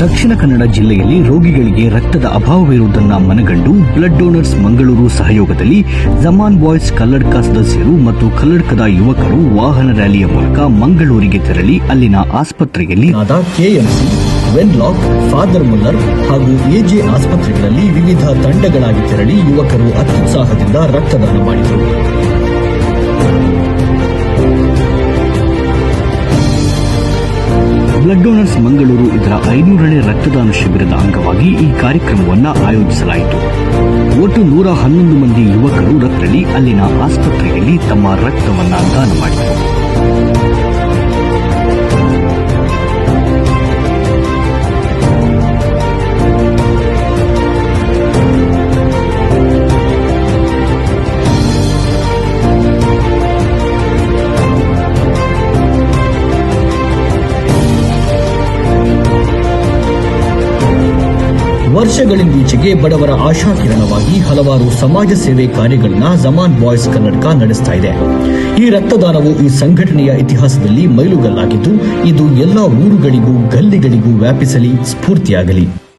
ದಕ್ಷಿಣ ಕನ್ನಡ ಜಿಲ್ಲೆಯಲ್ಲಿ ರೋಗಿಗಳಿಗೆ ರಕ್ತದ ಅಭಾವವಿರುವುದನ್ನ ಮನಗಂಡು ಬ್ಲಡ್ ಡೋನರ್ಸ್ ಮಂಗಳೂರು ಸಹಯೋಗದಲ್ಲಿ ಜಮಾನ್ ಬಾಯ್ಸ್ ಕಲ್ಲಡ್ಕ ಸದಸ್ಯರು ಮತ್ತು ಕಲ್ಲಡ್ಕದ ಯುವಕರು ವಾಹನ ರ್ಯಾಲಿಯ ಮೂಲಕ ಮಂಗಳೂರಿಗೆ ತೆರಳಿ ಅಲ್ಲಿನ ಆಸ್ಪತ್ರೆಯಲ್ಲಿ ಕೆಎಂಸಿ, ವೆನ್ಲಾಕ್, ಫಾದರ್ ಮುಲ್ಲರ್ ಹಾಗೂ ಎಜೆ ಆಸ್ಪತ್ರೆಗಳಲ್ಲಿ ವಿವಿಧ ತಂಡಗಳಾಗಿ ತೆರಳಿ ಯುವಕರು ಅತ್ಯುತ್ಸಾಹದಿಂದ ರಕ್ತದಾನ ಮಾಡಿದರು. ಬ್ಲಡ್ ಡೋನರ್ಸ್ ಮಂಗಳೂರು ಇದರ ಐನೂರನೇ ರಕ್ತದಾನ ಶಿಬಿರದ ಅಂಗವಾಗಿ ಈ ಕಾರ್ಯಕ್ರಮವನ್ನು ಆಯೋಜಿಸಲಾಯಿತು. ಒಟ್ಟು ನೂರ ಹನ್ನೊಂದು ಮಂದಿ ಯುವಕರು ರಕ್ತಳಿ ಅಲ್ಲಿನ ಆಸ್ಪತ್ರೆಯಲ್ಲಿ ತಮ್ಮ ರಕ್ತವನ್ನು ದಾನ ಮಾಡಿದರು. ವರ್ಷಗಳಿಂದೀಚೆಗೆ ಬಡವರ ಆಶಾಕಿರಣವಾಗಿ ಹಲವಾರು ಸಮಾಜ ಸೇವೆ ಕಾರ್ಯಗಳನ್ನ ಜಮಾನ್ ಬಾಯ್ಸ್ ಕನ್ನಡಕ ನಡೆಸ್ತಾ ಇದೆ. ಈ ರಕ್ತದಾನವು ಈ ಸಂಘಟನೆಯ ಇತಿಹಾಸದಲ್ಲಿ ಮೈಲುಗಲ್ಲಾಗಿದ್ದು, ಇದು ಎಲ್ಲಾ ಊರುಗಳಿಗೂ, ಗಲ್ಲಿಗಳಿಗೂ ವ್ಯಾಪಿಸಲಿ, ಸ್ಫೂರ್ತಿಯಾಗಲಿ.